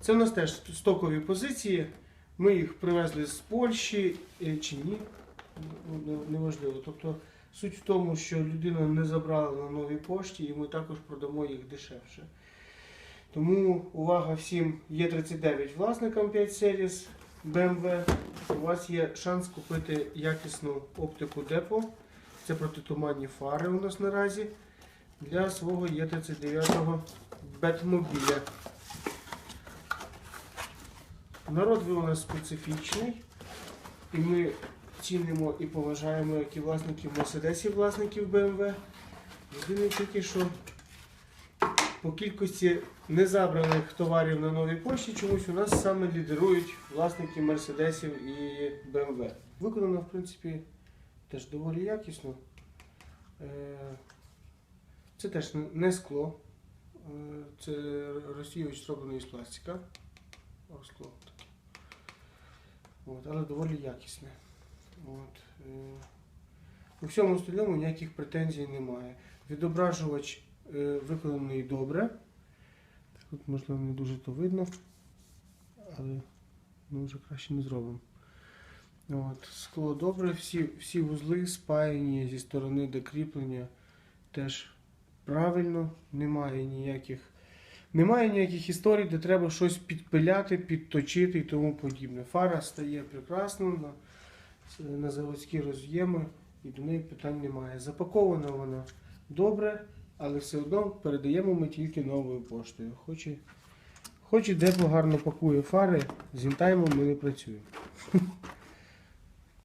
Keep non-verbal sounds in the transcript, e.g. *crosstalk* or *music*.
Це у нас теж стокові позиції. Ми їх привезли з Польщі е, чи ні, Ну, неважливо. Тобто суть в тому, що людина не забрала на новій пошті, і ми також продамо їх дешевше. Тому увага всім Є39 власникам 5 Series BMW. У вас є шанс купити якісну оптику депо. Це протитуманні фари у нас наразі для свого Є39 Бетмобіля. Народ ви у нас специфічний, і ми цінимо і поважаємо як і власників Мерседесів, власників BMW. Єдине тільки, що по кількості незабраних товарів на новій пошті чомусь у нас саме лідирують власники Мерседесів і BMW. Виконано, в принципі, теж доволі якісно. Е, Це теж не- скло. Е, Це розсіювач зроблений із пластика. О, скло таке. От, але доволі якісне. От, е, у всьому остальному ніяких претензій немає. Відображувач е, виконаний добре. Тут, можливо, не дуже то видно, але ми вже краще не зробимо. От, скло добре, всі, всі вузли спаяні зі сторони до кріплення теж правильно, немає ніяких. Немає ніяких історій, де треба щось підпиляти, підточити і тому подібне. Фара стає прекрасно на, на заводські роз'єми і до неї питань немає. Запакована вона добре, але все одно передаємо ми тільки новою поштою. Хоч і, хоч і депо гарно пакує фари, з інтаймом ми не працюємо. *laughs*